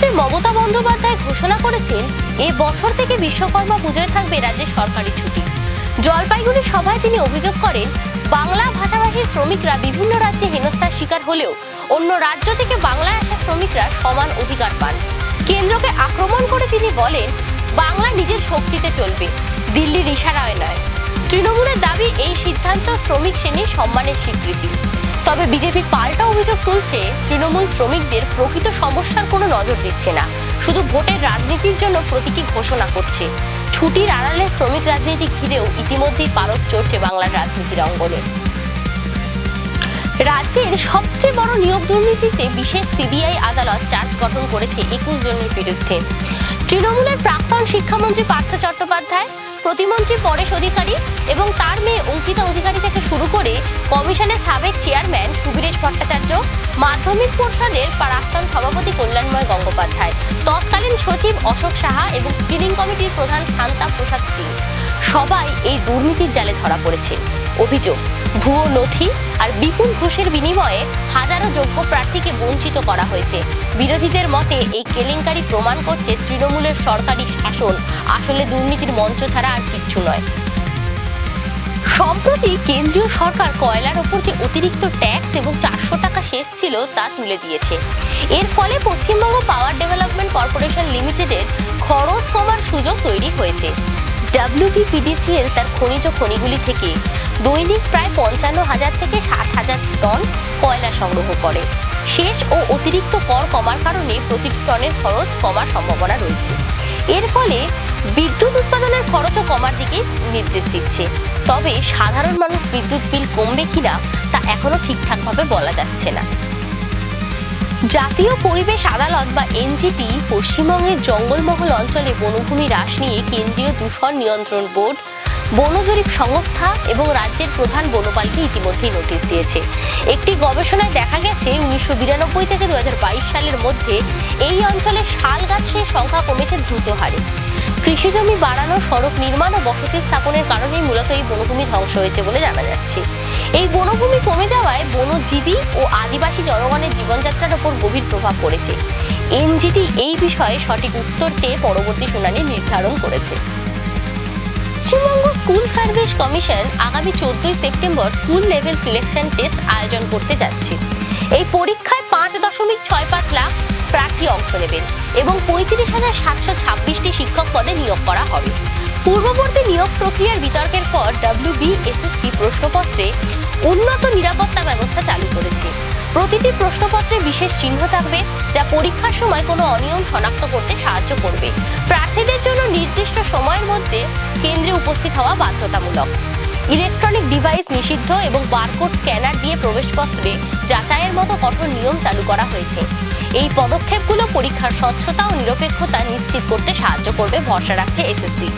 বন্দ্যোপাধ্যায় ঘোষণা করেছেন, এ বছর থেকে বিশ্বকর্মা পুজোয় থাকবে রাজ্যের সরকারি ছুটি। জলপাইগুড়ি সভায় তিনি অভিযোগ করেন, বাংলা ভাষাভাষী শ্রমিকরা বিভিন্ন রাজ্যে হেনস্থার শিকার হলেও অন্য রাজ্য থেকে বাংলায় আসা শ্রমিকরা সমান অধিকার পান। কেন্দ্রকে আক্রমণ করে তিনি বলেন, বাংলা নিজের শক্তিতে চলবে, দিল্লির ইশারায় নয়। তৃণমূলের দাবি, এই সিদ্ধান্ত শ্রমিক শ্রেণির সম্মানের স্বীকৃতি। তবে বিজেপি পাল্টা অভিযোগ তুলছে তৃণমূল শ্রমিকদের প্রকৃত সমস্যার কোনো নজর দিচ্ছে না। শুধু ভোটের রাজনীতির জন্য প্রতীকী ঘোষণা করছে। ছুটির আড়ালে শ্রমিক রাজনীতি ঘিরেও ইতিমধ্যেই পারদ চড়ছে বাংলার রাজনীতির অঙ্গনে। রাজ্যের সবচেয়ে বড় নিয়োগ দুর্নীতিতে বিশেষ সিবিআই আদালত চার্জ গঠন করেছে একুশ জনের বিরুদ্ধে। তৃণমূলের প্রাক্তন শিক্ষামন্ত্রী পার্থ চট্টোপাধ্যায়, প্রতিমন্ত্রী পরেশ অধিকারী এবং তার মেয়ে অঙ্কিতা শুরু করে কমিশনের সাবেক চেয়ারম্যান সুবীরেশ ভট্টাচার্য, মাধ্যমিক পর্ষদের প্রাক্তন সভাপতি কল্যাণময় গঙ্গোপাধ্যায়, তৎকালীন সচিব অশোক সাহা এবং স্ক্রিনিং কমিটির প্রধান শান্তা প্রসাদ সিং। সবাই এই দুর্নীতির জালে ধরা পড়েছে। অভিযোগ, ভুয়ো নথি আর বিপুল ঘুষের বিনিময়ে হাজারো যোগ্য প্রার্থীকে বঞ্চিত করা হয়েছে। বিরোধীদের মতে এই কেলেঙ্কারি প্রমাণ করছে তৃণমূলের সরকারি শাসন। আসলে দুর্নীতির মঞ্চ ছাড়া আর কিচ্ছু নয়। সম্প্রতি কেন্দ্রীয় সরকার কয়লার ওপর যে অতিরিক্ত ট্যাক্স এবং চারশো টাকা শেষ ছিল তা তুলে দিয়েছে। এর ফলে পশ্চিমবঙ্গ পাওয়ার ডেভেলপমেন্ট কর্পোরেশন লিমিটেডের খরচ কমার সুযোগ তৈরি হয়েছে। ডাব্লিউবিপিডিসিএল তার খনিজ খনিগুলি থেকে দৈনিক প্রায় পঞ্চান্ন হাজার থেকে ষাট হাজার টন কয়লা সংগ্রহ করে। শেষ ও অতিরিক্ত কর কমার কারণে প্রতিটি টনের খরচ কমার সম্ভাবনা রয়েছে। এর ফলে বিদ্যুৎ উৎপাদনের খরচও কমার দিকে নির্দেশ দিচ্ছে। তবে সাধারণ মানুষ বিদ্যুৎ বিল কমবে কিনা তা এখনও ঠিকঠাকভাবে বলা যাচ্ছে না। জাতীয় পরিবেশ আদালত বা এনজিটি পশ্চিমবঙ্গের জঙ্গলমহল অঞ্চলে বনভূমি হ্রাস নিয়ে কেন্দ্রীয় দূষণ নিয়ন্ত্রণ বোর্ড বন জরিপ সংস্থা এবং রাজ্যের প্রধান বনপালকে ইতিমধ্যেই নোটিশ দিয়েছে। একটি গবেষণায় দেখা গেছে, উনিশশো বিরানব্বই থেকে দুহাজার বাইশ সালের মধ্যে এই অঞ্চলে শাল গাছের সংখ্যা কমেছে দ্রুত হারে। কৃষিজমি বাড়ানো, সড়ক নির্মাণ ও বসতি স্থাপনের কারণেই মূলত এই বনভূমি ধ্বংস হয়েছে বলে জানা যাচ্ছে। এই বনভূমি কমে যাওয়ায় বনজীবী ও আদিবাসী জনগণের জীবনযাত্রার উপর গভীর প্রভাব পড়েছে। এনজিটি এই বিষয়ে সঠিক উত্তর চেয়ে পরবর্তী শুনানি নির্ধারণ করেছে। পশ্চিমবঙ্গ স্কুল সার্ভিস কমিশন আগামী চোদ্দই September school level selection test আয়োজন করতে যাচ্ছে। এই পরীক্ষায় পাঁচ দশমিক ছয় পাঁচ লাখ প্রার্থী অংশ নেবেন এবং পঁয়ত্রিশ হাজার সাতশো ছাব্বিশটি শিক্ষক পদে নিয়োগ করা হবে। পূর্ববর্তী নিয়োগ প্রক্রিয়ার বিতর্কের পর ডাব্লিউবিএসএসসি প্রশ্নপত্রে উন্নত নিরাপত্তা ব্যবস্থা চালু করেছে। প্রতিটি প্রশ্নপত্রে বিশেষ চিহ্ন থাকবে, যা পরীক্ষার সময় কোনো অনিয়ম শনাক্ত করতে সাহায্য করবে। প্রার্থীদের জন্য নির্দিষ্ট সময়ের মধ্যে কেন্দ্রে উপস্থিত হওয়া বাধ্যতামূলক। ইলেকট্রনিক ডিভাইস নিষিদ্ধ এবং বারকোড স্ক্যানার দিয়ে প্রবেশপত্রে যাচাইয়ের মতো কঠোর নিয়ম চালু করা হয়েছে। এই পদক্ষেপগুলো পরীক্ষার স্বচ্ছতা ও নিরপেক্ষতা নিশ্চিত করতে সাহায্য করবে ভরসা রাখছে এসএসসি।